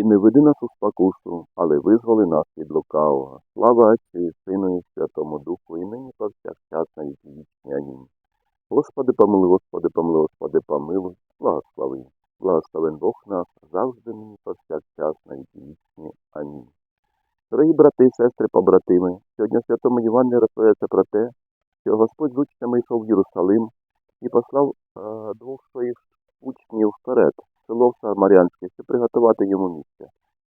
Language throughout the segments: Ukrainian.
І не веди нас у спокусу, але визволи нас від лукавого. Слава Отцю Сину і Святому Духу, і нині повсякчас на віки вічні. Амінь. Господи, помилуй, Господи, помилуй, Господи, помилуй, благослови. Благословен Бог наш, завжди нині повсякчас на віки вічні. Амінь. Дорогі брати і сестри, побратими, сьогодні Святому Євангелії розповідається про те, що Господь з учнями йшов в Єрусалим і послав е, двох своїх учнів вперед, село Самарянське, щоб приготувати йому місце,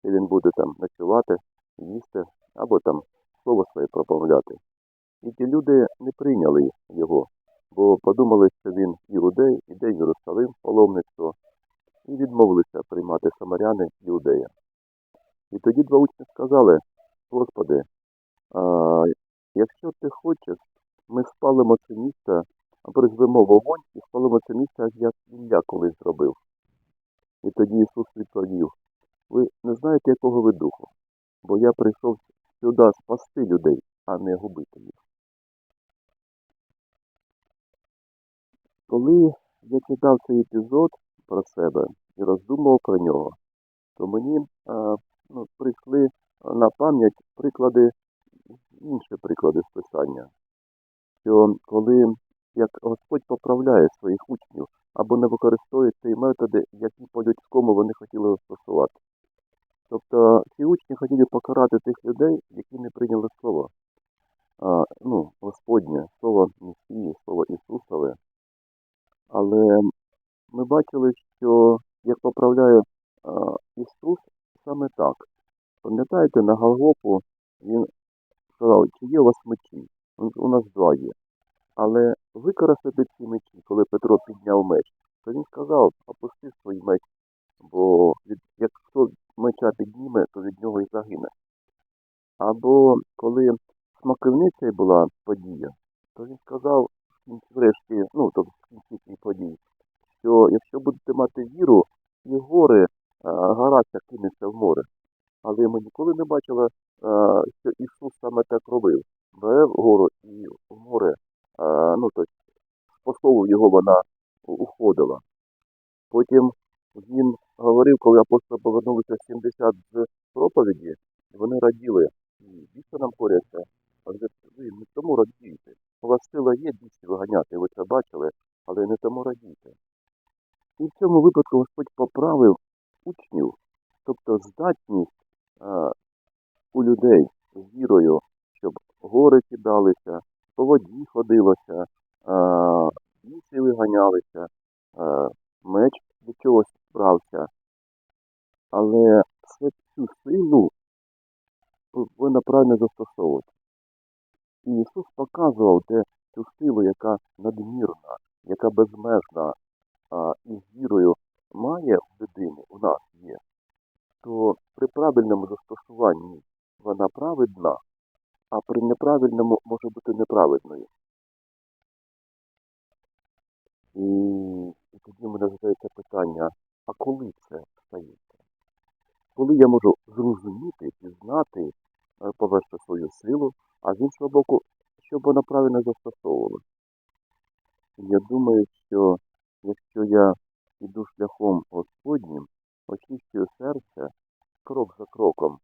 де він буде там ночувати, їсти або там слово своє промовляти. І ті люди не прийняли його, бо подумали, що він іудей, іде в Єрусалим, паломництво, і відмовилися приймати самаряни іудея. І тоді два учні сказали, Господи, а, якщо ти хочеш, ми спалимо це місце, призвемо вогонь і спалимо це місце, як Ілля колись зробив. І тоді Ісус відповів, ви не знаєте, якого ви духу, бо я прийшов сюди спасти людей, а не губити їх. Коли я читав цей епізод про себе і роздумував про нього, то мені а, ну, прийшли на пам'ять приклади, інші приклади з писання. Що коли як Господь поправляє своїх учнів або не використовує ті методи, які по-людському вони хотіли застосувати. Тобто ці учні хотіли покарати тих людей, які не прийняли слово. А, ну, Господнє, слово Месії, слово Ісусове. Але ми бачили, що як поправляє а, Ісус саме так. Пам'ятаєте, на Голгофу він сказав, чи є у вас мечі? У нас два є. Але використати ці мечі, коли Петро підняв меч, то він сказав, опусти свій меч, меча підніме, то від нього і загине. Або коли смаківницею була подія, то він сказав врешті, ну тобто в кінці цієї події, що якщо будете мати віру, і гори, гора ця кинеться в море. Але ми ніколи не бачили, що Ісус саме так робив. Бере гору і в море, ну тобто способу його вона коли апостоли повернулися 70 з проповіді, вони раділи. Більше нам коряться. Але ви не тому радієте. У вас сила є більше виганяти, ви це бачили, але не тому радійте. І в цьому випадку Господь поправив учнів, тобто здатність а, у людей з вірою, щоб гори кидалися, по воді ходилося, місці виганялися, а, меч до чогось брався. Але цю силу повинна правильно застосовувати. І Ісус показував, де цю силу, яка надмірна, яка безмежна, а, і з вірою має в людини, у нас є, то при правильному застосуванні вона праведна, а при неправильному може бути неправедною. І, і тоді мене задається питання, а коли це стається? Коли я можу зрозуміти, пізнати, повершити свою силу, а з іншого боку, щоб вона правильно застосовувала. Я думаю, що якщо я йду шляхом Господнім, очищую серце крок за кроком,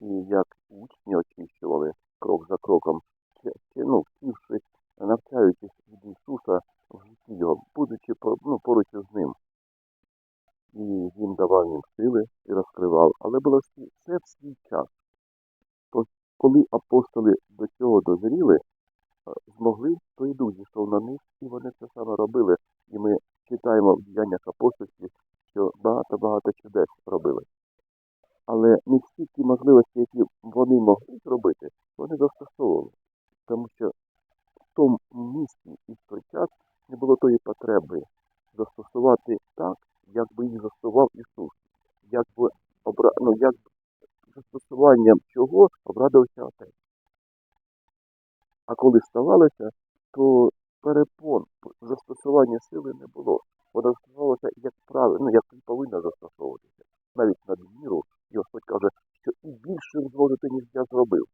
і як учні очищували крок за кроком, чи, чи, ну, вчившись, навчаючись від Ісуса в житті Його, будучи ну, поруч з ним. І він давав їм сили і розкривав, але було все в свій час. Коли апостоли до цього дозріли, змогли, то і дух зійшов на них, і вони це саме робили. І ми читаємо в діяннях апостольських, що багато-багато чудес робили. Але не всі ті можливості, які вони могли зробити, вони застосовували. Тому що в тому місці і в той час не було тої потреби застосувати так, як би їх застосував Ісус, якби обра... ну, як застосуванням чого обрадився Отець. А коли ставалося, то перепон в застосуванні сили не було. Вона застосовувалася як правильно, ну, як і повинна застосовуватися. Навіть надміру, і Господь каже, що і більше зможете, ніж я зробив.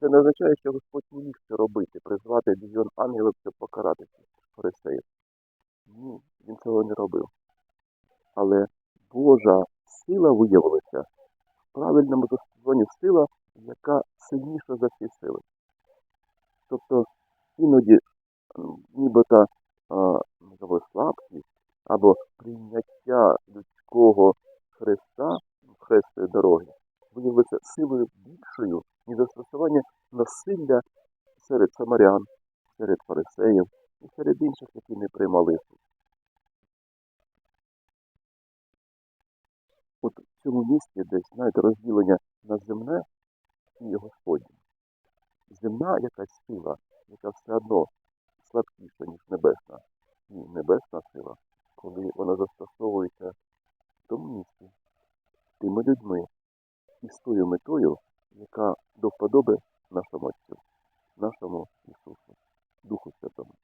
Це не означає, що Господь не міг це робити, призвати мільйон ангелів, щоб покарати цих фарисеїв. Ні, він цього не робив. Але Божа сила виявилася в правильному застосуванні сила, яка сильніша за всі сили. Тобто іноді нібито можливо, слабкість або прийняття людського хреста, хрестої дороги, виявилося силою більшою, ніж застосування насилля серед самарян, серед фарисеїв і серед інших, які не приймали цьому місці десь, знаєте, розділення на земне і Господнє. Земна якась сила, яка все одно слабкіша, ніж небесна. І небесна сила, коли вона застосовується в тому місці, тими людьми і з тою метою, яка до вподоби нашому Отцю, нашому Ісусу, Духу Святому.